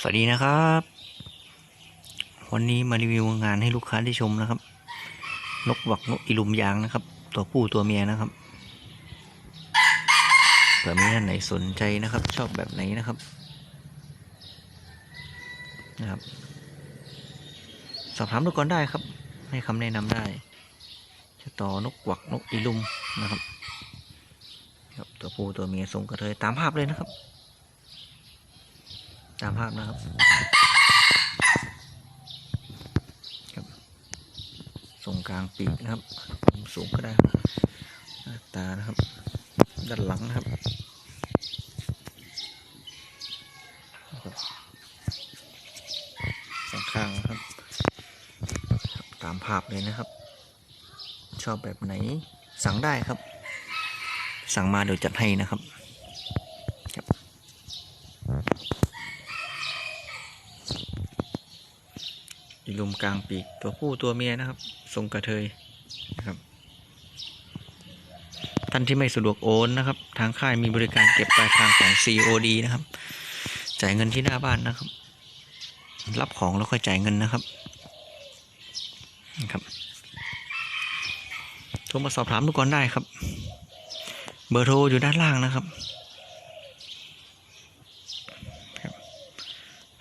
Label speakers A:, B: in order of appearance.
A: สวัสดีนะครับ วันนี้มารีวิวงานให้ลูกค้าได้ชมนะครับ นกหวักนกอีลุมยางนะครับ ตัวผู้ตัวเมียนะครับเผื่อมีท่านไหนสนใจนะครับ ชอบแบบไหนนะครับนะครับ สอบถามดูก่อนได้ครับ ให้คำแนะนำได้ จะต่อนกหวักนกอีลุมนะครับ ครับตัวผู้ตัวเมียทรงกระเทยตามภาพเลยนะครับ ตามภาพนะครับครับทรงกลางปีกนะครับมุมสูงก็ได้ตานะครับ ด้านหลังนะครับครับสองข้างนะครับ ตามภาพเลยนะครับ ชอบแบบไหนสั่งได้ครับ สั่งมาเดี๋ยวจัดให้นะครับ อีลุมกลางปีกตัวผู้ตัวเมียนะครับ ทรงกระเทยนะครับ ท่านที่ไม่สะดวกโอนนะครับ ทางค่ายมีบริการเก็บปลายทางของ COD นะครับ จ่ายเงินที่หน้าบ้านนะครับ รับของแล้วค่อยจ่ายเงินนะครับนะครับโทรมาสอบถามดูก่อนได้ครับ เบอร์โทรอยู่ด้านล่างนะครับ